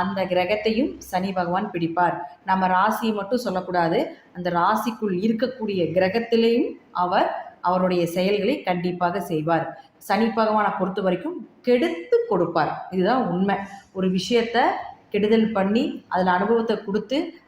அந்த கிரகத்தையும் சனி பகவான் பிடிப்பார். நம்ம ராசியை மட்டும் சொல்லக்கூடாது. அந்த ராசிக்குள் இருக்கக்கூடிய கிரகத்திலேயும் அவர் அவருடைய செயல்களை கண்டிப்பாக செய்வார். சனி பகவானை பொறுத்த வரைக்கும் கெடுத்து கொடுப்பார். இதுதான் உண்மை. ஒரு விஷயத்த கெடுதல் பண்ணி அதில் அனுபவத்தை கொடுத்து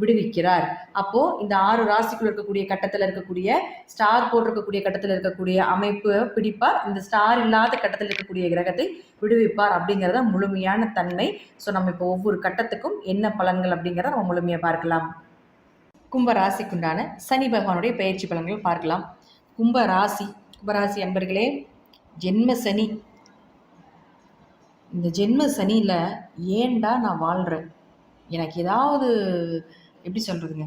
விடுவிக்கிறார். அப்போ இந்த ஆறு ராசிக்குள்ள இருக்கக்கூடிய கட்டத்தில் இருக்கக்கூடிய ஸ்டார் போட்டிருக்கக்கூடிய கட்டத்தில் இருக்கக்கூடிய அமைப்பு பிடிப்பார். இந்த ஸ்டார் இல்லாத கட்டத்தில் இருக்கக்கூடிய கிரகத்தை விடுவிப்பார் அப்படிங்கிறத முழுமையான தன்மை. ஸோ நம்ம இப்போ ஒவ்வொரு கட்டத்துக்கும் என்ன பலன்கள் அப்படிங்கிறத நம்ம முழுமையாக பார்க்கலாம். கும்ப ராசிக்குண்டான சனி பகவானுடைய பயிற்சி பலன்கள் பார்க்கலாம். கும்ப ராசி கும்பராசி அன்பர்களே ஜென்ம சனி. இந்த ஜென்ம சனியில் ஏன்டா நான் வாழ்கிறேன் எனக்கு ஏதாவது எப்படி சொல்கிறதுங்க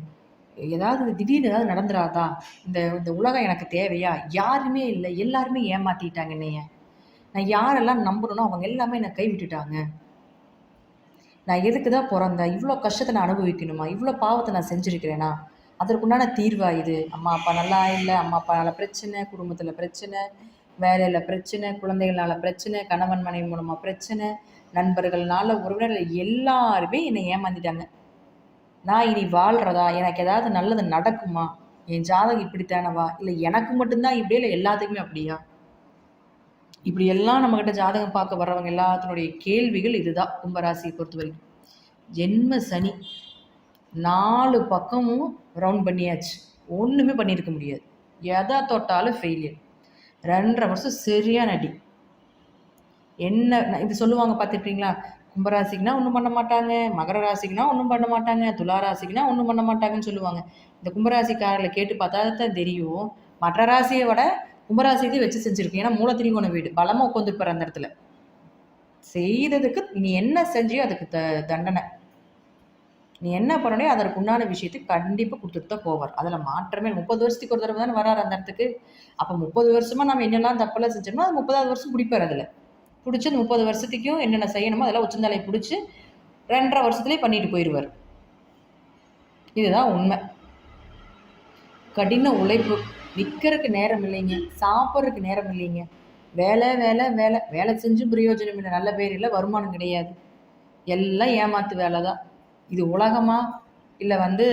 ஏதாவது திடீர்னு ஏதாவது நடந்துடாதா இந்த இந்த உலகம் எனக்கு தேவையா? யாருமே இல்லை. எல்லாருமே ஏமாத்திட்டாங்க என்னைய. நான் யாரெல்லாம் நம்பணும்னோ அவங்க எல்லாமே என்னை கை விட்டுட்டாங்க நான் எதுக்கு தான் பிறந்தேன் இவ்வளோ கஷ்டத்தை நான் அனுபவிக்கணுமா? இவ்வளோ பாவத்தை நான் செஞ்சுருக்கிறேனா? அதற்குண்டான தீர்வா இது? அம்மா அப்பா நல்லா இல்லை. அம்மா அப்பானால பிரச்சனை குடும்பத்தில் பிரச்சனை வேலையில் பிரச்சனை குழந்தைகளால் பிரச்சனை கணவன் மனைவி மூலமாக பிரச்சனை நண்பர்கள்னால உறவினர்கள் எல்லாருமே என்னை ஏமாந்திட்டாங்க நான் இனி வாழ்கிறதா எனக்கு ஏதாவது நல்லது நடக்குமா? என் ஜாதகம் இப்படித்தானவா? இல்லை எனக்கு மட்டும்தான் இப்படியே? இல்லை எல்லாத்துக்குமே அப்படியா? இப்படி எல்லாம் நம்மக்கிட்ட ஜாதகம் பார்க்க வர்றவங்க எல்லாத்தினுடைய கேள்விகள் இதுதான் கும்பராசியை பொறுத்த வரைக்கும். ஜென்ம சனி நாலு பக்கமும் ரவுண்ட் பண்ணியாச்சு. ஒன்றுமே பண்ணியிருக்க முடியாது. எதை தொட்டாலும் ஃபெயிலியர் ரெண்டரை வருஷம் சரியான அடி. என்ன நான் இது சொல்லுவாங்க பார்த்துருப்பீங்களா? கும்பராசிக்குனா ஒன்றும் பண்ண மாட்டாங்க. மகர ராசிக்குனா ஒன்றும் பண்ண மாட்டாங்க. துலா ராசிக்குனா ஒன்றும் பண்ண மாட்டாங்கன்னு சொல்லுவாங்க. இந்த கும்பராசிக்காரர்களை கேட்டு பார்த்தா தான் தெரியும். மற்ற ராசியை விட கும்பராசிக்கு வச்சு செஞ்சுருக்கு ஏன்னா மூலத்திரிகோண வீடு. பலமாக உட்காந்துருப்பார் அந்த இடத்துல. செய்ததுக்கு நீ என்ன செஞ்சியோ அதுக்கு த தண்டனை. நீ என்ன பண்ணணும் அதற்கு உண்டான விஷயத்துக்கு கண்டிப்பாக கொடுத்துட்டு தான் போவார். அதில் மாற்றமே முப்பது வருஷத்துக்கு ஒரு தடவை தானே வராரு அந்த இடத்துக்கு. அப்போ முப்பது வருஷமா நம்ம என்னெல்லாம் தப்பெல்லாம் செஞ்சோமோ அது முப்பதாவது வருஷம் பிடிப்பார் அதில். பிடிச்சி அந்த முப்பது வருஷத்துக்கும் என்னென்ன செய்யணுமோ அதெல்லாம் உச்சந்தலையை பிடிச்சி ரெண்டரை வருஷத்துலேயே பண்ணிட்டு போயிடுவார். இதுதான் உண்மை. கடின உழைப்பு. நிற்கிறதுக்கு நேரம் இல்லைங்க. சாப்பிட்றதுக்கு நேரம் இல்லைங்க. வேலை வேலை வேலை. வேலை செஞ்சும் பிரயோஜனம் இல்லை. நல்ல பேர் இல்லை. வருமானம் கிடையாது. எல்லாம் ஏமாத்து வேலை தான். இது உலகமா? இல்லை வந்து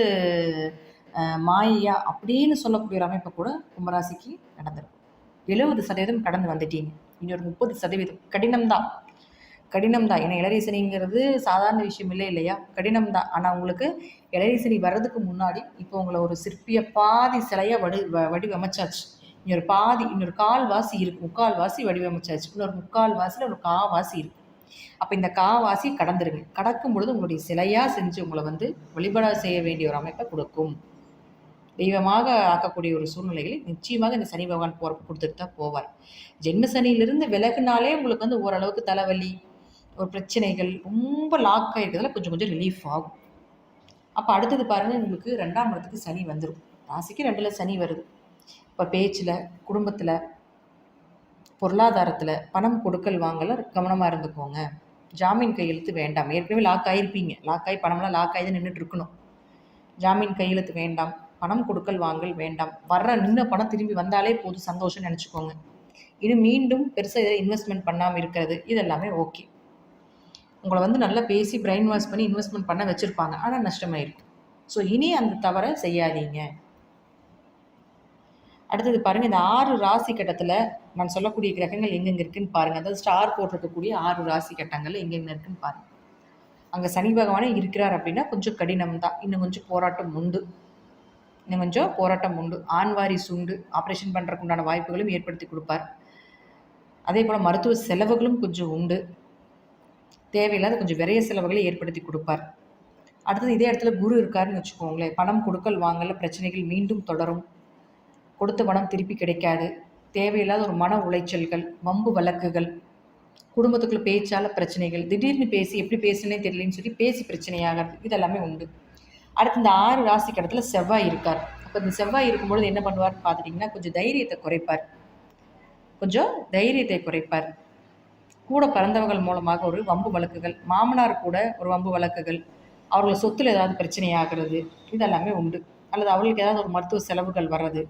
மாயா அப்படின்னு சொல்லக்கூடிய ஒரு அமைப்பு கூட கும்பராசிக்கு நடந்திருக்கும் எழுபது சதவீதம் கடந்து வந்துட்டீங்க. இன்னொரு முப்பது சதவீதம். கடினம்தான். கடினம்தான். ஏன்னா இளரீசனிங்கிறது சாதாரண விஷயம் இல்லை இல்லையா? கடினம்தான். ஆனால் உங்களுக்கு இளரீசனி வர்றதுக்கு முன்னாடி இப்போ உங்களை ஒரு சிற்பிய பாதி சிலையாக வடி வடிவமைச்சாச்சு. இன்னொரு பாதி இன்னொரு கால் வாசி முக்கால்வாசி முக்கால் வாசி வடிவமைச்சாச்சு. இன்னொரு முக்கால் வாசியில் ஒரு கா வாசி இருக்கு. அப்போ இந்த காவாசி கடந்துருங்க. கடக்கும் பொழுது உங்களுடைய சிலையாக செஞ்சு உங்களை வந்து வழிபாடு செய்ய வேண்டிய ஒரு அமைப்பை கொடுக்கும். தெய்வமாக ஆக்கக்கூடிய ஒரு சூழ்நிலைகளை நிச்சயமாக இந்த சனி பகவான் போற கொடுத்துட்டு தான் போவார். ஜென்ம சனியிலிருந்து விலகுனாலே உங்களுக்கு வந்து ஓரளவுக்கு தலைவலி ஒரு பிரச்சனைகள் ரொம்ப லாக் ஆகிருக்கிறதுல கொஞ்சம் கொஞ்சம் ரிலீஃப் ஆகும். அப்போ அடுத்தது பாருங்கள் உங்களுக்கு ரெண்டாம் இடத்துக்கு சனி வந்துடும் ராசிக்கு ரெண்டில் சனி வருது. இப்போ பேச்சில் குடும்பத்தில் பொருளாதாரத்தில் பணம் கொடுக்கல் வாங்கல கவனமாக இருந்துக்கோங்க. ஜாமீன் கையெழுத்து வேண்டாம். ஏற்கனவே லாக் ஆகிருப்பீங்க லாக் ஆகி பணம்லாம் லாக் ஆகி தான் நின்றுட்டு இருக்கணும். ஜாமீன் கையெழுத்து வேண்டாம். பணம் கொடுக்கல் வாங்கல் வேண்டாம். வர்ற நின்ன பணம் திரும்பி வந்தாலே போதும் சந்தோஷம்னு நினச்சிக்கோங்க. இது மீண்டும் பெருசாக இதை இன்வெஸ்ட்மெண்ட் பண்ணாமல் இருக்கிறது. இதெல்லாமே ஓகே. உங்களை வந்து நல்லா பேசி பிரெயின் வாஷ் பண்ணி இன்வெஸ்ட்மெண்ட் பண்ண வச்சுருப்பாங்க. ஆனால் நஷ்டமாயிருக்கு. ஸோ இனி அந்த தவறை செய்யாதீங்க. அடுத்தது பாருங்கள் இந்த ஆறு ராசி கட்டத்தில் நான் சொல்லக்கூடிய கிரகங்கள் எங்கெங்கே இருக்குன்னு பாருங்கள் அதாவது ஸ்டார் போட்டிருக்கக்கூடிய ஆறு ராசி கட்டங்கள் எங்கெங்கே இருக்குன்னு பாருங்கள் அங்கே சனி பகவானே இருக்கிறார் அப்படின்னா கொஞ்சம் கடினம் தான் இன்னும் கொஞ்சம் போராட்டம் உண்டு. இன்னும் கொஞ்சம் போராட்டம் உண்டு. ஆண்வாரி சுண்டு ஆப்ரேஷன் பண்ணுறதுக்கு உண்டான வாய்ப்புகளும் ஏற்படுத்தி கொடுப்பார். அதே போல் மருத்துவ செலவுகளும் கொஞ்சம் உண்டு. தேவையில்லாத கொஞ்சம் விரைய செலவுகளை ஏற்படுத்தி கொடுப்பார். அடுத்தது இதே இடத்துல குரு இருக்காருன்னு வச்சுக்கோங்களேன். பணம் கொடுக்கல் வாங்கல பிரச்சனைகள் மீண்டும் தொடரும். கொடுத்த பணம் திருப்பி கிடைக்காது. தேவையில்லாத ஒரு மன உளைச்சல்கள் வம்பு வழக்குகள் குடும்பத்துக்குள்ள பேச்சால பிரச்சனைகள் திடீர்னு பேசி எப்படி பேசுனே தெரியலன்னு சொல்லி பேசி பிரச்சனையாகிறது. இதெல்லாமே உண்டு. அடுத்து இந்த ஆறு ராசி இடத்துல செவ்வாய் இருக்கார். அப்போ இந்த செவ்வாய் இருக்கும்பொழுது என்ன பண்ணுவார்னு பார்த்துட்டிங்கன்னா கொஞ்சம் தைரியத்தை குறைப்பார். கொஞ்சம் தைரியத்தை குறைப்பார். கூட பிறந்தவர்கள் மூலமாக ஒரு வம்பு வழக்குகள் மாமனார் கூட ஒரு வம்பு வழக்குகள் அவர்கள் சொத்தில் ஏதாவது பிரச்சனை ஆகிறது இதெல்லாமே உண்டு. அல்லது அவர்களுக்கு ஏதாவது ஒரு மருத்துவ செலவுகள் வர்றது.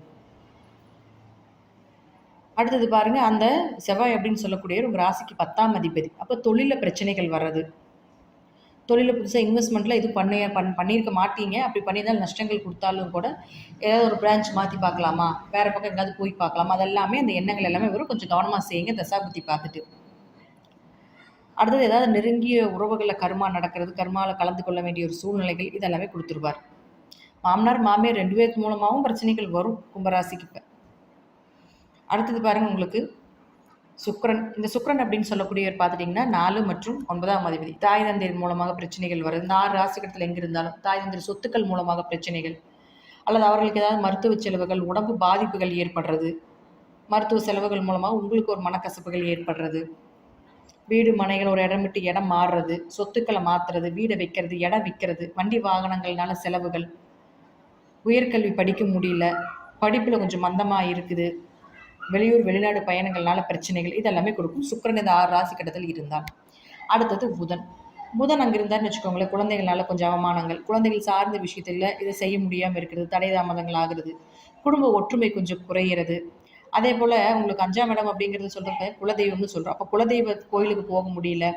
அடுத்தது பாருங்கள் அந்த செவ்வாய் அப்படின்னு சொல்லக்கூடிய உங்கள் ராசிக்கு பத்தாம் அதிபதி. அப்போ தொழிலில் பிரச்சனைகள் வர்றது. தொழிலில் புதுசாக இன்வெஸ்ட்மெண்ட்டில் இது பண்ண பண் பண்ணியிருக்க மாட்டீங்க. அப்படி பண்ணியிருந்தால் நஷ்டங்கள் கொடுத்தாலும் கூட ஏதாவது ஒரு பிரான்ச் மாற்றி பார்க்கலாமா? வேறு பக்கம் எங்கேயாவது போய் பார்க்கலாமா? அதெல்லாமே அந்த எண்ணங்கள் எல்லாமே வரும் கொஞ்சம் கவனமாக செய்யுங்க தசாபுத்தி பார்த்துட்டு. அடுத்தது ஏதாவது நெருங்கிய உறவுகளில் கர்மா நடக்கிறது கர்மாவில் கலந்து கொள்ள வேண்டிய ஒரு சூழ்நிலைகள் இதெல்லாமே கொடுத்துருவார். மாமனார் மாமியார் ரெண்டு பேருக்கு மூலமாகவும் பிரச்சனைகள் வரும் கும்பராசிக்கு இப்போ. அடுத்தது பாருங்கள் உங்களுக்கு. சுக்ரன் இந்த சுக்ரன் அப்படின்னு சொல்லக்கூடியவர் பார்த்துட்டிங்கன்னா நாலு மற்றும் ஒன்பதாம் அதிபதி. தாய் தந்தையர் மூலமாக பிரச்சனைகள் வருது இந்த ஆறு ராசிகட்டத்தில் எங்கே இருந்தாலும் தாய் தந்தையர் சொத்துக்கள் மூலமாக பிரச்சனைகள். அல்லது அவர்களுக்கு ஏதாவது மருத்துவ செலவுகள் உடம்பு பாதிப்புகள் ஏற்படுறது. மருத்துவ செலவுகள் மூலமாக உங்களுக்கு ஒரு மனக்கசப்புகள் ஏற்படுறது. வீடு மனைகள் ஒரு இடம் விட்டு இடம் மாறுறது. சொத்துக்களை மாற்றுறது வீடை வைக்கிறது இடம் விற்கிறது வண்டி வாகனங்கள்னால செலவுகள். உயர்கல்வி படிக்க முடியல. படிப்பில் கொஞ்சம் மந்தமாக இருக்குது. வெளியூர் வெளிநாடு பயணங்கள்னால பிரச்சனைகள் இதெல்லாமே கொடுக்கும். சுக்கரன் இந்த ஆறு ராசி கட்டத்தில் இருந்தால் அடுத்தது புதன். புதன் அங்கே இருந்தார்னு வச்சுக்கோங்களேன் குழந்தைகளால் கொஞ்சம் அவமானங்கள். குழந்தைகள் சார்ந்த விஷயத்தில் இதை செய்ய முடியாமல் இருக்கிறது தடை தாமதங்கள் ஆகிறது குடும்ப ஒற்றுமை கொஞ்சம் குறையிறது. அதே போல் உங்களுக்கு அஞ்சாம் இடம் அப்படிங்கிறது சொல்கிறப்ப குலதெய்வம்னு சொல்கிறோம் அப்போ குலதெய்வ கோயிலுக்கு போக முடியல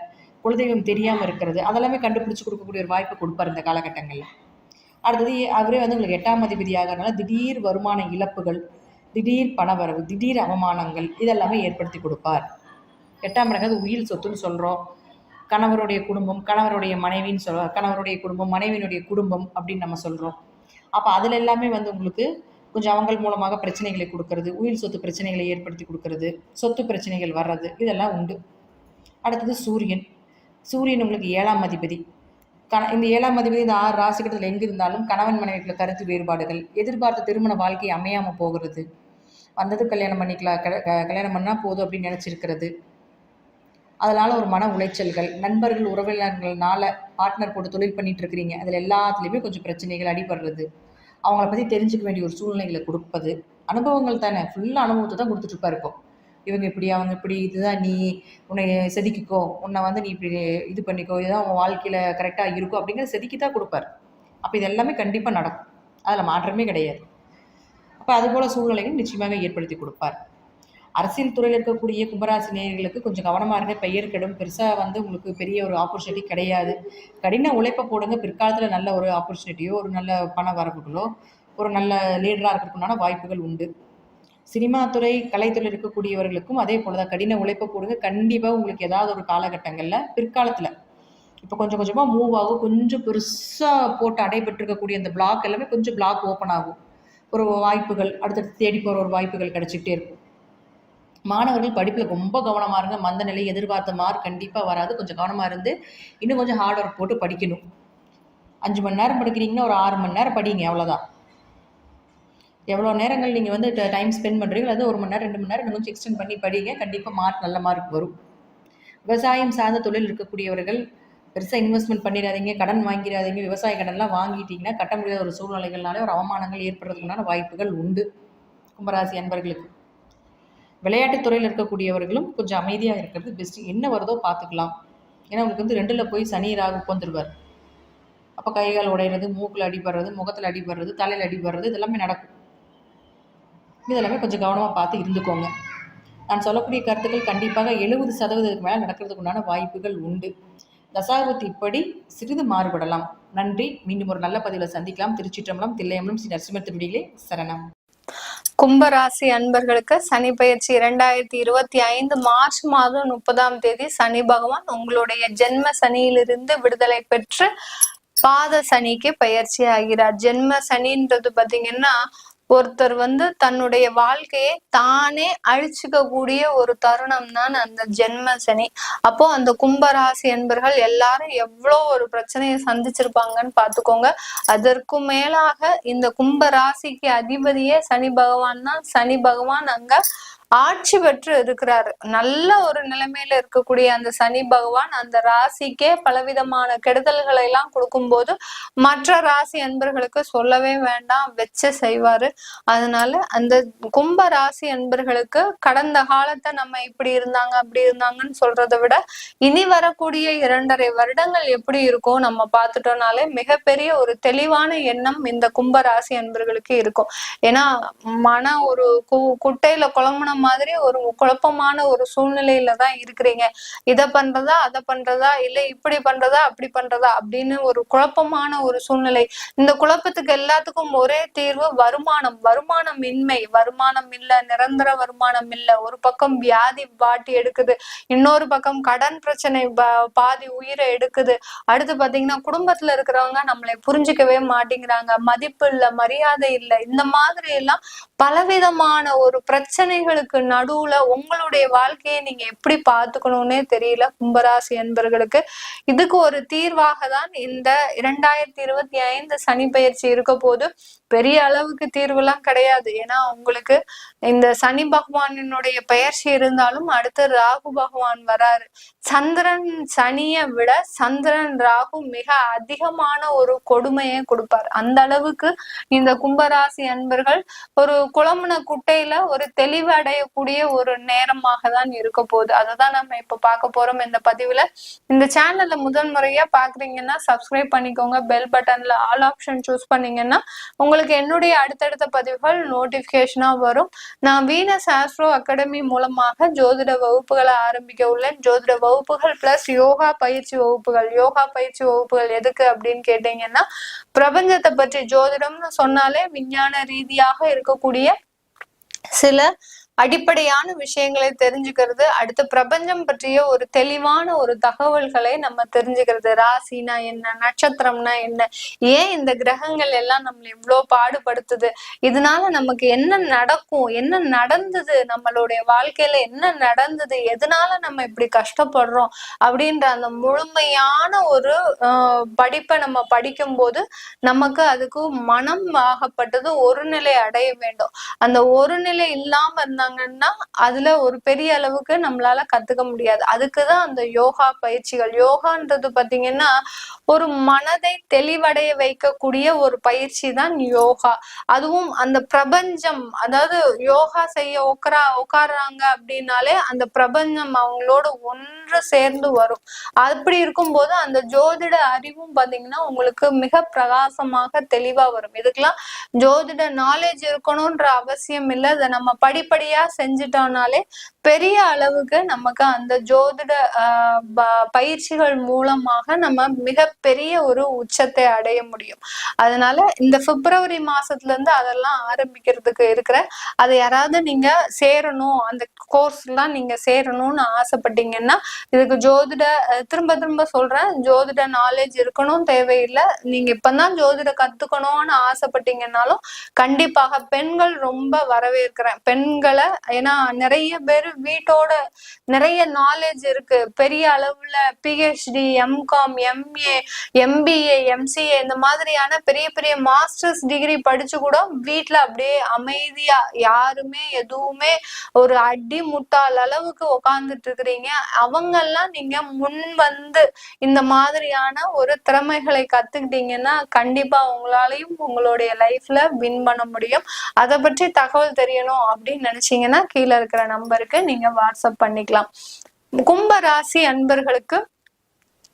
குலதெய்வம் தெரியாமல் இருக்கிறது அதெல்லாமே கண்டுபிடிச்சி கொடுக்கக்கூடிய ஒரு வாய்ப்பு கொடுப்பார் இந்த காலகட்டங்களில். அடுத்தது அவரே வந்து உங்களுக்கு எட்டாம் அதிபதி ஆகிறதுனால திடீர் வருமான இழப்புகள் திடீர் பணவரவு திடீர் அவமானங்கள் இதெல்லாமே ஏற்படுத்தி கொடுப்பார். எட்டாம் இடங்கிறது உயிர் சொத்துன்னு சொல்கிறோம் கணவருடைய குடும்பம் கணவருடைய மனைவின்னு சொல்கிறோம் கணவருடைய குடும்பம் மனைவியினுடைய குடும்பம் அப்படின்னு நம்ம சொல்கிறோம் அப்போ அதில் எல்லாமே வந்து உங்களுக்கு கொஞ்சம் அவங்கள் மூலமாக பிரச்சனைகளை கொடுக்கறது உயிர் சொத்து பிரச்சனைகளை ஏற்படுத்தி கொடுக்கறது சொத்து பிரச்சனைகள் வர்றது இதெல்லாம் உண்டு. அடுத்தது சூரியன். சூரியன் உங்களுக்கு ஏழாம் அதிபதி. கண இந்த ஏழாம் அதிபதி இந்த ஆறு ராசிகட்டத்தில் எங்கே இருந்தாலும் கணவன் மனைவிக்குள்ள கருத்து வேறுபாடுகள் எதிர்பார்த்த திருமண வாழ்க்கை அமையாமல் போகிறது. வந்தது கல்யாணம் பண்ணிக்கலாம் கல்யாணம் பண்ணால் போதும் அப்படின்னு நினச்சிருக்கிறது. அதனால் ஒரு மன உளைச்சல்கள் நண்பர்கள் உறவினர்கள்னால பார்ட்னர் போட்டு தொழில் பண்ணிட்டு இருக்கிறீங்க. அதில் எல்லாத்துலேயுமே கொஞ்சம் பிரச்சனைகள் அடிபடுறது. அவங்கள பற்றி தெரிஞ்சுக்க வேண்டிய ஒரு சூழ்நிலைகளை கொடுப்பது அனுபவங்கள் தானே ஃபுல்லாக அனுபவத்தை தான் கொடுத்துட்ருப்பாரு இப்போ. இவங்க இப்படி அவங்க இப்படி இதுதான் நீ உன்னை செதுக்கிக்கோ உன்னை வந்து நீ இப்படி இது பண்ணிக்கோ இதுதான் உன் வாழ்க்கையில் கரெக்டாக இருக்கும் அப்படிங்கிற செதுக்கி தான் கொடுப்பார். அப்போ இது எல்லாமே கண்டிப்பாக நடக்கும். அதில் மாற்றமே கிடையாது. அப்போ அதுபோல் சூழ்நிலைகள் நிச்சயமாக ஏற்படுத்தி கொடுப்பார். அரசியல் துறையில் இருக்கக்கூடிய கும்பராசி நேயர்களுக்கு கொஞ்சம் கவனமாக இருங்க பெயர் கெடும். பெருசாக வந்து உங்களுக்கு பெரிய ஒரு ஆப்பர்ச்சுனிட்டி கிடையாது. கடின உழைப்பை போடுங்க. பிற்காலத்தில் நல்ல ஒரு ஆப்பர்ச்சுனிட்டியோ ஒரு நல்ல பண வரவுகளோ ஒரு நல்ல லீடராக இருக்கிறதுக்குண்டான வாய்ப்புகள் உண்டு. சினிமா துறை கலைத்துறை இருக்கக்கூடியவர்களுக்கும் அதே போல் தான் கடின உழைப்பை போடுங்க. கண்டிப்பாக உங்களுக்கு ஏதாவது ஒரு காலகட்டங்களில் பிற்காலத்தில் இப்போ கொஞ்சம் கொஞ்சமாக மூவ் ஆகும். கொஞ்சம் பெருசாக போட்டு அடைபட்டிருக்கக்கூடிய அந்த பிளாக் எல்லாமே கொஞ்சம் பிளாக் ஓப்பன் ஆகும். ஒரு வாய்ப்புகள் அடுத்தடுத்து தேடி போகிற ஒரு வாய்ப்புகள் கிடச்சிக்கிட்டே இருக்கும். மாணவர்கள் படிப்பில் ரொம்ப கவனமாக இருங்க. மந்த நிலை எதிர்பார்த்த மார்க் கண்டிப்பாக வராது. கொஞ்சம் கவனமாக இருந்து இன்னும் கொஞ்சம் ஹார்ட் ஒர்க் போட்டு படிக்கணும். அஞ்சு மணி நேரம் படிக்கிறீங்கன்னா ஒரு ஆறு மணி நேரம் படிங்க அவ்வளோதான் எவ்வளோ நேரங்கள் நீங்கள் வந்து டைம் ஸ்பெண்ட் பண்ணுறீங்களோ அது ஒரு மணி நேரம் ரெண்டு மணி நேரம் இன்னும் கொஞ்சம் எக்ஸ்டெண்ட் பண்ணி படிங்க. கண்டிப்பாக மார்க் நல்ல மார்க் வரும். விவசாயம் சார்ந்த தொழில் இருக்கக்கூடியவர்கள் பெருசாக இன்வெஸ்ட்மெண்ட் பண்ணிடாதீங்க கடன் வாங்கிடாதீங்க விவசாய கடன்லாம் வாங்கிட்டீங்கன்னா கட்ட முடியாத ஒரு சூழ்நிலைகள்னாலே ஒரு அவமானங்கள் ஏற்படுறதுக்குண்டான வாய்ப்புகள் உண்டு. கும்பராசி அன்பர்களுக்கு. விளையாட்டுத் துறையில் இருக்கக்கூடியவர்களும் கொஞ்சம் அமைதியாக இருக்கிறது பெஸ்ட்டு என்ன வருதோ பார்த்துக்கலாம். ஏன்னா உங்களுக்கு வந்து ரெண்டில் போய் சனி ராகு உட்காந்துருவார். அப்போ கைகால் உடையிறது மூக்கில் அடிபடுறது முகத்தில் அடிபடுறது தலையில் அடிபடுறது இதெல்லாமே நடக்கும். இதெல்லாமே கொஞ்சம் கவனமாக பார்த்து இருந்துக்கோங்க. நான் சொல்லக்கூடிய கருத்துக்கள் கண்டிப்பாக எழுபது சதவீதத்துக்கு மேலே நடக்கிறதுக்கு உண்டான வாய்ப்புகள் உண்டு. தசாபுத்தி இப்படி சிறிது மாறுபடலாம். நன்றி. மீண்டும் ஒரு நல்ல பதிவில் சந்திக்கலாம். திருச்சிற்றம்பலம் தில்லையம்பலம் ஸ்ரீ நரசிம்ம சரணம். கும்பராசி அன்பர்களுக்கு சனி பயிற்சி இரண்டாயிரத்தி இருபத்தி ஐந்து மார்ச் மாதம் முப்பதாம் தேதி சனி பகவான் உங்களுடைய ஜென்ம சனியிலிருந்து விடுதலை பெற்று பாத சனிக்கு பயிற்சி ஆகிறார் ஜென்ம சனின்றது பாத்தீங்கன்னா ஒருத்தர் வந்து தன்னுடைய வாழ்க்கையை தானே அழிச்சுக்க கூடிய ஒரு தருணம் தான் அந்த ஜென்ம சனி. அப்போ அந்த கும்பராசி என்பர்கள் எல்லாரும் எவ்வளோ ஒரு பிரச்சனையை சந்திச்சிருப்பாங்கன்னு பார்த்துக்கோங்க. அதற்கு மேலாக இந்த கும்ப ராசிக்கு அதிபதியே சனி பகவான் தான். சனி பகவான் அங்க ஆட்சி பெற்று இருக்கிறாரு. நல்ல ஒரு நிலைமையில இருக்கக்கூடிய அந்த சனி பகவான் அந்த ராசிக்கே பலவிதமான கெடுதல்களை எல்லாம் கொடுக்கும்போது மற்ற ராசி அன்பர்களுக்கு சொல்லவே வேண்டாம் வச்சு செய்வாரு. அதனால அந்த கும்ப ராசி அன்பர்களுக்கு கடந்த காலத்தை நம்ம இப்படி இருந்தாங்க அப்படி இருந்தாங்கன்னு சொல்றதை விட இனி வரக்கூடிய இரண்டரை வருடங்கள் எப்படி இருக்கும் நம்ம பார்த்துட்டோம்னாலே மிகப்பெரிய ஒரு தெளிவான எண்ணம் இந்த கும்ப ராசி அன்பர்களுக்கு இருக்கும். ஏன்னா மன ஒரு கு- குட்டையில குழம்புன மாதிரி ஒரு குழப்பமான ஒரு சூழ்நிலையில தான் இருக்கிறீங்க. இத பண்றதா அதை பண்றதா இல்ல இப்படி பண்றதா அப்படி பண்றதா அப்படின்னு ஒரு குழப்பமான ஒரு சூழ்நிலை. இந்த குழப்பத்துக்கு எல்லாத்துக்கும் ஒரே தீர்வு வருமானம். வருமானம் இன்மை. வருமானம் இல்ல நிரந்தர வருமானம் இல்ல. ஒரு பக்கம் வியாதி வாட்டி எடுக்குது. இன்னொரு பக்கம் கடன் பிரச்சனை பாதி உயிரை எடுக்குது. அடுத்து பாத்தீங்கன்னா குடும்பத்துல இருக்கிறவங்க நம்மளை புரிஞ்சுக்கவே மாட்டேங்கிறாங்க. மதிப்பு இல்ல மரியாதை இல்ல. இந்த மாதிரி எல்லாம் பலவிதமான ஒரு பிரச்சனைகளுக்கு நடுவுல உங்களுடைய வாழ்க்கையை நீங்க எப்படி பாத்துக்கணும்னே தெரியல கும்பராசி அன்பர்களுக்கு. இதுக்கு ஒரு தீர்வாக தான் இந்த இரண்டாயிரத்தி இருபத்தி ஐந்து சனி பயிற்சி இருக்க போது பெரிய அளவுக்கு தீர்வுலாம் கிடையாது. ஏன்னா உங்களுக்கு இந்த சனி பகவானினுடைய பெயர்ச்சி இருந்தாலும் அடுத்து ராகு பகவான் வராரு. சந்திரன் சனியை விட சந்திரன் ராகு மிக அதிகமான ஒரு கொடுமையை கொடுப்பார். அந்த அளவுக்கு இந்த கும்பராசி அன்பர்கள் ஒரு குழம்புன குட்டையில ஒரு தெளிவு அடையக்கூடிய ஒரு நேரமாக தான் இருக்க போகுது. அதை தான் நம்ம இப்ப பார்க்க போறோம் இந்த பதிவுல. இந்த சேனல்ல முதல் முறையா பாக்குறீங்கன்னா சப்ஸ்கிரைப் பண்ணிக்கோங்க. பெல் பட்டன்ல ஆல் ஆப்ஷன் சூஸ் பண்ணீங்கன்னா உங்களுக்கு என்னுடைய அடுத்தடுத்த பதிவுகள் நோட்டிபிகேஷனா வரும். நான் வீனஸ் ஆஸ்ட்ரோ அகாடமி மூலமாக ஜோதிட வகுப்புகளை ஆரம்பிக்க உள்ளேன். ஜோதிட வகுப்புகள் பிளஸ் யோகா பயிற்சி வகுப்புகள். யோகா பயிற்சி வகுப்புகள் எதுக்கு அப்படின்னு கேட்டீங்கன்னா பிரபஞ்சத்தை பற்றி ஜோதிடம்னு சொன்னாலே விஞ்ஞான ரீதியாக இருக்கக்கூடிய சில அடிப்படையான விஷயங்களை தெரிஞ்சுக்கிறது அடுத்து பிரபஞ்சம் பற்றிய ஒரு தெளிவான ஒரு தகவல்களை நம்ம தெரிஞ்சுக்கிறது. ராசினா என்ன நட்சத்திரம்னா என்ன ஏன் இந்த கிரகங்கள் எல்லாம் நம்மளை இவ்வளோ பாடுபடுத்துது? இதனால நமக்கு என்ன நடக்கும்? என்ன நடந்தது? நம்மளுடைய வாழ்க்கையில என்ன நடந்தது? எதனால நம்ம இப்படி கஷ்டப்படுறோம்? அப்படின்ற அந்த முழுமையான ஒரு ஆஹ், படிப்பை நம்ம படிக்கும்போது நமக்கு அதுக்கு மனம் ஆகப்பட்டது ஒரு நிலை அடைய வேண்டும். அந்த ஒரு நிலை இல்லாம இருந்தாங்கன்னா அதுல ஒரு பெரிய அளவுக்கு நம்மளால கத்துக்க முடியாது. அதுக்குதான் அந்த யோகா பயிற்சிகள். யோகான்றது பாத்தீங்கன்னா ஒரு மனதை தெளிவடைய வைக்கக்கூடிய ஒரு பயிற்சி தான் யோகா. அதுவும் அந்த பிரபஞ்சம் அதாவது யோகா செய்ய உட்காரா உட்கார்றாங்க அப்படின்னாலே அந்த பிரபஞ்சம் அவங்களோட ஒன்று சேர்ந்து வரும். அப்படி இருக்கும்போது அந்த ஜோதிட அறிவும் பாத்தீங்கன்னா உங்களுக்கு மிக பிரகாசமாக தெளிவா வரும். இதுக்கெல்லாம் ஜோதிட நாலேஜ் இருக்கணும்ன்ற அவசியம் இல்லை. அதை நம்ம படிப்படியா செஞ்சிட்டோம்னாலே பெரிய அளவுக்கு நமக்கு அந்த ஜோதிட ஆஹ் ப- பயிற்சிகள் மூலமாக நம்ம மிகப்பெரிய ஒரு உச்சத்தை அடைய முடியும். அதனால இந்த பிப்ரவரி மாசத்துல இருந்து அதெல்லாம் ஆரம்பிக்கிறதுக்கு இருக்கிற அதை யாராவது நீங்க சேரணும் அந்த கோர்ஸ் எல்லாம் நீங்க சேரணும்னு ஆசைப்பட்டீங்கன்னா இதுக்கு ஜோதிட திரும்ப திரும்ப சொல்றேன் ஜோதிட நாலேஜ் இருக்கணும் தேவையில்லை. நீங்க இப்பதான் ஜோதிட கத்துக்கணும்னு ஆசைப்பட்டீங்கன்னாலும் கண்டிப்பாக பெண்கள் ரொம்ப வரவேற்கிறேன். பெண்களை ஏன்னா நிறைய பேர் வீட்டோட நிறைய நாலேஜ் இருக்கு. பெரிய அளவுல PhD MCom MA MBA MCA இந்த மாதிரியான பெரிய பெரிய மாஸ்டர்ஸ் டிகிரி படிச்சு கூட வீட்ல அப்படியே அமைதியா யாருமே எதுவுமே ஒரு அடி முட்டாள் அளவுக்கு உக்காந்துட்டு இருக்கிறீங்க. அவங்கெல்லாம் நீங்க முன் வந்து இந்த மாதிரியான ஒரு திறமைகளை கத்துக்கிட்டீங்கன்னா கண்டிப்பா உங்களாலையும் உங்களுடைய லைஃப்ல வின் பண்ண முடியும். அதை பற்றி தகவல் தெரியணும் அப்படின்னு நினைச்சீங்கன்னா கீழே இருக்கிற நம்பருக்கு நீங்க வாட்ஸ்அப் பண்ணிக்கலாம். கும்ப ராசி அன்பர்களுக்கு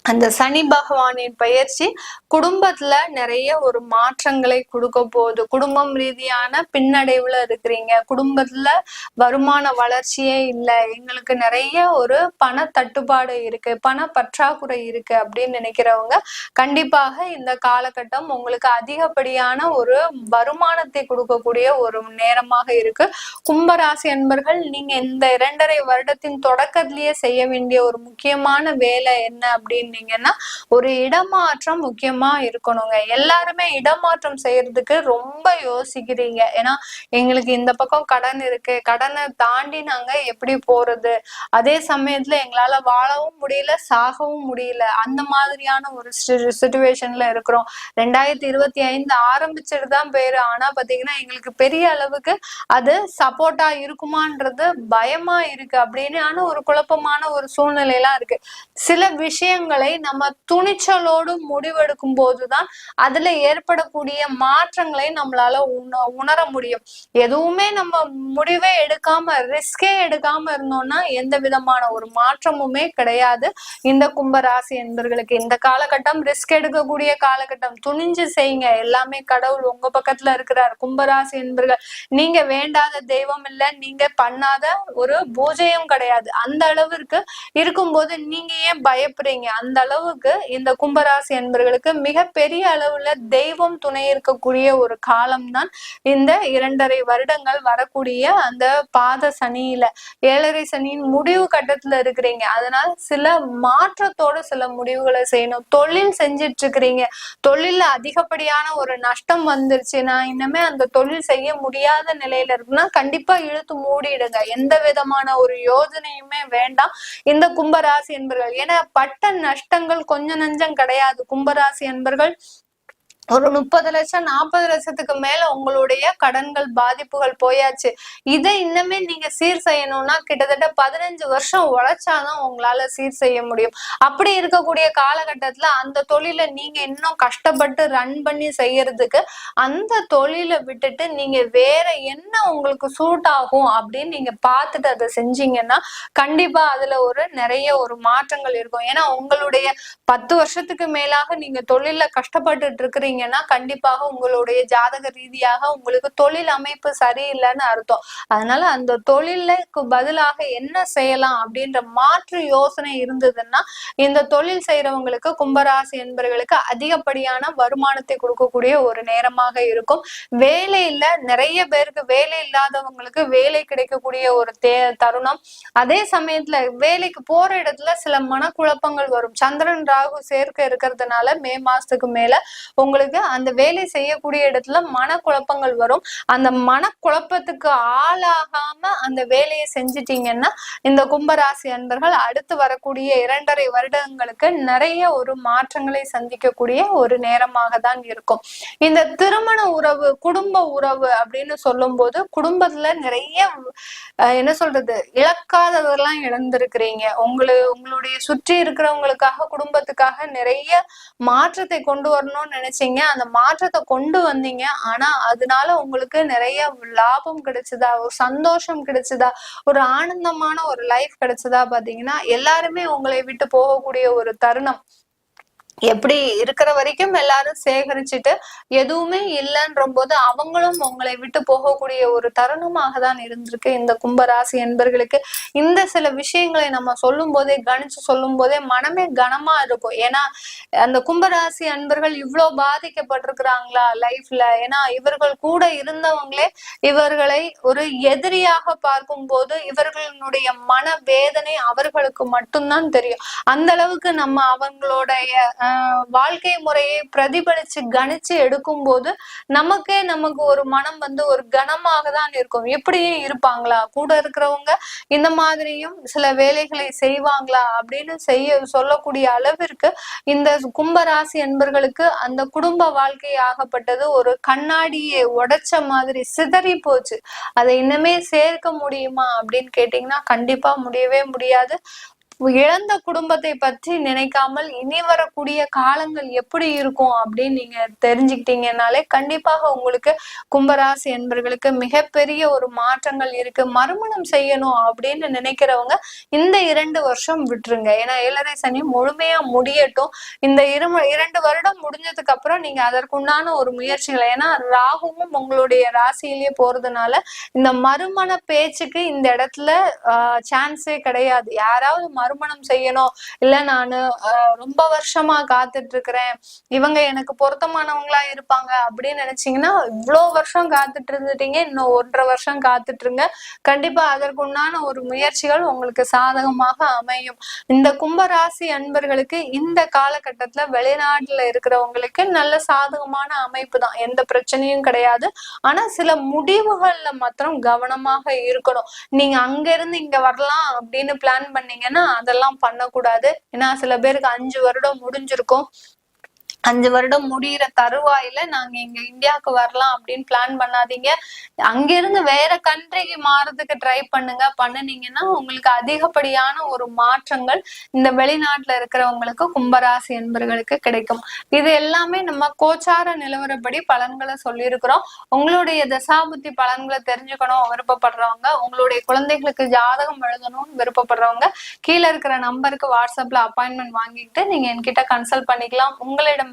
அந்த சனி பகவானின் பயிற்சி குடும்பத்துல நிறைய ஒரு மாற்றங்களை கொடுக்க போகுது. குடும்பம் ரீதியான பின்னடைவுல இருக்கிறீங்க. குடும்பத்துல வருமான வளர்ச்சியே இல்லை. எங்களுக்கு நிறைய ஒரு பண தட்டுப்பாடு இருக்கு. பண பற்றாக்குறை இருக்கு அப்படின்னு நினைக்கிறவங்க கண்டிப்பாக இந்த காலகட்டம் உங்களுக்கு அதிகப்படியான ஒரு வருமானத்தை கொடுக்கக்கூடிய ஒரு நேரமாக இருக்கு. கும்பராசி அன்பர்கள் நீங்க இந்த இரண்டரை வருடத்தின் தொடக்கத்திலேயே செய்ய வேண்டிய ஒரு முக்கியமான வேலை என்ன அப்படின்னு அப்படின்னீங்கன்னா ஒரு இடமாற்றம் முக்கியமா இருக்கணுங்க. எல்லாருமே இடமாற்றம் செய்யறதுக்கு ரொம்ப யோசிக்கிறீங்க. ஏன்னா எங்களுக்கு இந்த பக்கம் கடன் இருக்கு. கடனை தாண்டி நாங்க எப்படி போறது? அதே சமயத்துல எங்களால வாழவும் முடியல சாகவும் முடியல. அந்த மாதிரியான ஒரு சுச்சுவேஷன்ல இருக்கிறோம். ரெண்டாயிரத்தி இருபத்தி ஐந்து ஆரம்பிச்சிட்டு தான் பேரு. ஆனா பாத்தீங்கன்னா எங்களுக்கு பெரிய அளவுக்கு அது சப்போர்ட்டா இருக்குமான்றது பயமா இருக்கு. அப்படின்னு ஒரு குழப்பமான ஒரு சூழ்நிலையெல்லாம் இருக்கு. சில விஷயங்களை நம்ம துணிச்சலோடு முடிவெடுக்கும் போதுதான் அதுல ஏற்படக்கூடிய மாற்றங்களை நம்மளால உண உணர முடியும். எதுவுமே நம்ம முடிவே எடுக்காம ரிஸ்கே எடுக்காம இருந்தோம்னா எந்த விதமான ஒரு மாற்றமுமே கிடையாது. இந்த கும்பராசி என்பர்களுக்கு இந்த காலகட்டம் ரிஸ்க் எடுக்கக்கூடிய காலகட்டம் துணிஞ்சு செய்யுங்க. எல்லாமே கடவுள் உங்க பக்கத்துல இருக்கிறார். கும்பராசி என்பர்கள் நீங்க வேண்டாத தெய்வம் இல்ல நீங்க பண்ணாத ஒரு பூஜையும் கிடையாது. அந்த அளவிற்கு இருக்கும்போது நீங்க ஏன் பயப்படுறீங்க? அந்த அந்த அளவுக்கு இந்த கும்பராசி என்பர்களுக்கு மிகப்பெரிய அளவுல தெய்வம் துணை இருக்கக்கூடிய ஒரு காலம்தான் இந்த இரண்டரை வருடங்கள் வரக்கூடிய அந்த பாத சனியில. ஏழரை சனியின் முடிவு கட்டத்துல இருக்கிறீங்க. அதனால சில மாற்றத்தோட சில முடிவுகளை செய்யணும். தொழில் செஞ்சிட்டு இருக்கிறீங்க தொழில்ல அதிகப்படியான ஒரு நஷ்டம் வந்துருச்சு. நான் இன்னுமே அந்த தொழில் செய்ய முடியாத நிலையில இருக்குன்னா கண்டிப்பா இழுத்து மூடிடுங்க. எந்த விதமான ஒரு யோஜனையுமே வேண்டாம். இந்த கும்பராசி என்பர்கள் ஏன்னா பட்ட நஷ்டம் கஷ்டங்கள் கொஞ்சம் நஞ்சம் கிடையாது. கும்பராசி என்பர்கள் ஒரு முப்பது லட்சம் நாற்பது லட்சத்துக்கு மேல உங்களுடைய கடன்கள் பாதிப்புகள் போயாச்சு. இதை இன்னமே நீங்க சீர் செய்யணும்னா கிட்டத்தட்ட பதினஞ்சு வருஷம் உழைச்சாதான் உங்களால சீர் செய்ய முடியும். அப்படி இருக்கக்கூடிய காலகட்டத்துல அந்த தொழிலை நீங்க இன்னும் கஷ்டப்பட்டு ரன் பண்ணி செய்யறதுக்கு அந்த தொழிலை விட்டுட்டு நீங்க வேற என்ன உங்களுக்கு சூட் ஆகும் அப்படின்னு நீங்க பார்த்துட்டு அதை செஞ்சீங்கன்னா கண்டிப்பா அதுல ஒரு நிறைய ஒரு மாற்றங்கள் இருக்கும். ஏன்னா உங்களுடைய பத்து வருஷத்துக்கு மேலாக நீங்க தொழில கஷ்டப்பட்டுட்டு இருக்கிறீங்கன்னா கண்டிப்பாக உங்களுடைய ஜாதக ரீதியாக உங்களுக்கு தொழில் அமைப்பு சரியில்லைன்னு அர்த்தம். அதனால அந்த தொழிலுக்கு பதிலாக என்ன செய்யலாம் அப்படின்ற மாற்று யோசனை இருந்ததுன்னா இந்த தொழில் செய்யறவங்களுக்கு கும்பராசி என்பவர்களுக்கு அதிகப்படியான வருமானத்தை கொடுக்கக்கூடிய ஒரு நேரமாக இருக்கும். வேலையில நிறைய பேருக்கு வேலை இல்லாதவங்களுக்கு வேலை கிடைக்கக்கூடிய ஒரு தே தருணம். அதே சமயத்துல வேலைக்கு போற இடத்துல சில மனக்குழப்பங்கள் வரும். சந்திரன் ராகு சேர்க்க இருக்கிறதுனால மே மாசத்துக்கு மேல உங்களுக்கு அந்த வேலை செய்யக்கூடிய இடத்துல மனக்குழப்பங்கள் வரும். அந்த மனக்குழப்பத்துக்கு ஆளாகாம அந்த வேலையை செஞ்சிட்டீங்கன்னா இந்த கும்பராசி அன்பர்கள் அடுத்து வரக்கூடிய இரண்டரை வருடங்களுக்கு நிறைய ஒரு மாற்றங்களை சந்திக்கக்கூடிய ஒரு நேரமாக தான் இருக்கும். இந்த திருமண உறவு குடும்ப உறவு அப்படின்னு சொல்லும்போது குடும்பத்துல நிறைய என்ன சொல்றது இழக்காததெல்லாம் இழந்திருக்கிறீங்க. உங்களை உங்களுடைய சுற்றி இருக்கிறவங்களுக்காக குடும்பத்துக்காக நிறைய மாற்றத்தை கொண்டு வரணும்னு நினைச்சீங்க அந்த மாற்றத்தை கொண்டு வந்தீங்க. ஆனா அதனால உங்களுக்கு நிறைய லாபம் கிடைச்சதா ஒரு சந்தோஷம் கிடைச்சதா ஒரு ஆனந்தமான ஒரு லைஃப் கிடைச்சதா பாத்தீங்கன்னா எல்லாருமே உங்களை விட்டு போகக்கூடிய ஒரு தருணம். எப்படி இருக்கிற வரைக்கும் எல்லாரும் சேகரிச்சுட்டு எதுவுமே இல்லைன்ற போது அவங்களும் உங்களை விட்டு போகக்கூடிய ஒரு தருணமாக தான் இருந்திருக்கு. இந்த கும்பராசி என்பர்களுக்கு இந்த சில விஷயங்களை நம்ம சொல்லும் போதே கணிச்சு சொல்லும் போதே மனமே கனமா இருக்கும். ஏன்னா அந்த கும்பராசி அன்பர்கள் இவ்வளோ பாதிக்கப்பட்டிருக்கிறாங்களா லைஃப்ல ஏன்னா இவர்கள் கூட இருந்தவங்களே இவர்களை ஒரு எதிரியாக பார்க்கும்போது இவர்களுடைய மன வேதனை அவர்களுக்கு மட்டும்தான் தெரியும். அந்த அளவுக்கு நம்ம அவங்களுடைய வாழ்க்கை முறையை பிரதிபலிச்சு கணிச்சு எடுக்கும் போது நமக்கே நமக்கு ஒரு மனம் வந்து ஒரு கனமாக தான் இருக்கும். எப்படியும் இருப்பாங்களா? கூட இருக்கிறவங்க இந்த மாதிரியும் சில வேலைகளை செய்வாங்களா? அப்படின்னு செய்ய சொல்லக்கூடிய அளவிற்கு இந்த கும்பராசி என்பர்களுக்கு அந்த குடும்ப வாழ்க்கை ஆகப்பட்டது ஒரு கண்ணாடியை உடைச்ச மாதிரி சிதறி போச்சு. அதை இன்னுமே சேர்க்க முடியுமா அப்படின்னு கேட்டீங்கன்னா கண்டிப்பா முடியவே முடியாது. இழந்த குடும்பத்தை பற்றி நினைக்காமல் இனி வரக்கூடிய காலங்கள் எப்படி இருக்கும் அப்படின்னு நீங்க தெரிஞ்சுக்கிட்டீங்கன்னாலே கண்டிப்பாக உங்களுக்கு கும்பராசி என்பர்களுக்கு மிகப்பெரிய ஒரு மாற்றங்கள் இருக்கு. மறுமணம் செய்யணும் அப்படின்னு நினைக்கிறவங்க இந்த இரண்டு வருஷம் விட்டுருங்க. ஏன்னா ஏழரை சனி முழுமையா முடியட்டும். இந்த இரு இரண்டு வருடம் முடிஞ்சதுக்கு அப்புறம் நீங்க அதற்குண்டான ஒரு முயற்சிகளை ஏன்னா ராகுவும் உங்களுடைய ராசியிலேயே போறதுனால இந்த மறுமண பேச்சுக்கு இந்த இடத்துல சான்ஸே கிடையாது. யாராவது மறுமணம் செய்யணும். இல்ல நானு ரொம்ப வருஷமா காத்துட்டு இருக்கிறேன் இவங்க எனக்கு பொருத்தமானவங்களா இருப்பாங்க அப்படின்னு நினைச்சீங்கன்னா இவ்வளோ வருஷம் காத்துட்டு இருந்துட்டீங்க இன்னும் ஒன்றரை வருஷம் காத்துட்டு இருங்க கண்டிப்பா அதற்குண்டான ஒரு முயற்சிகள் உங்களுக்கு சாதகமாக அமையும். இந்த கும்பராசி அன்பர்களுக்கு இந்த காலகட்டத்துல வெளிநாட்டுல இருக்கிறவங்களுக்கு நல்ல சாதகமான அமைப்பு தான். எந்த பிரச்சனையும் கிடையாது. ஆனா சில முடிவுகள்ல மாத்திரம் கவனமாக இருக்கணும். நீங்க அங்க இருந்து இங்க வரலாம் அப்படின்னு பிளான் பண்ணீங்கன்னா அதெல்லாம் பண்ணக்கூடாது. ஏன்னா சில பேருக்கு அஞ்சு வருடம் முடிஞ்சிருக்கும். அஞ்சு வருடம் முடியிற தருவாயில நாங்க இங்க இந்தியாவுக்கு வரலாம் அப்படின்னு பிளான் பண்ணாதீங்க. அங்கிருந்து வேற கண்ட்ரிக்கு மாறதுக்கு ட்ரை பண்ணுங்க. பண்ணுனீங்கன்னா உங்களுக்கு அதிகப்படியான ஒரு மாற்றங்கள் இந்த வெளிநாட்டுல இருக்கிறவங்களுக்கு கும்பராசி என்பர்களுக்கு கிடைக்கும். இது எல்லாமே நம்ம கோச்சார நிலவரப்படி பலன்களை சொல்லியிருக்கிறோம். உங்களுடைய தசாபுத்தி பலன்களை தெரிஞ்சுக்கணும் விருப்பப்படுறவங்க. உங்களுடைய குழந்தைகளுக்கு ஜாதகம் எழுதணும்னு விருப்பப்படுறவங்க கீழே இருக்கிற நம்பருக்கு வாட்ஸ்அப்ல அப்பாயின்மெண்ட் வாங்கிட்டு நீங்க என்கிட்ட கன்சல்ட் பண்ணிக்கலாம். உங்களிடம்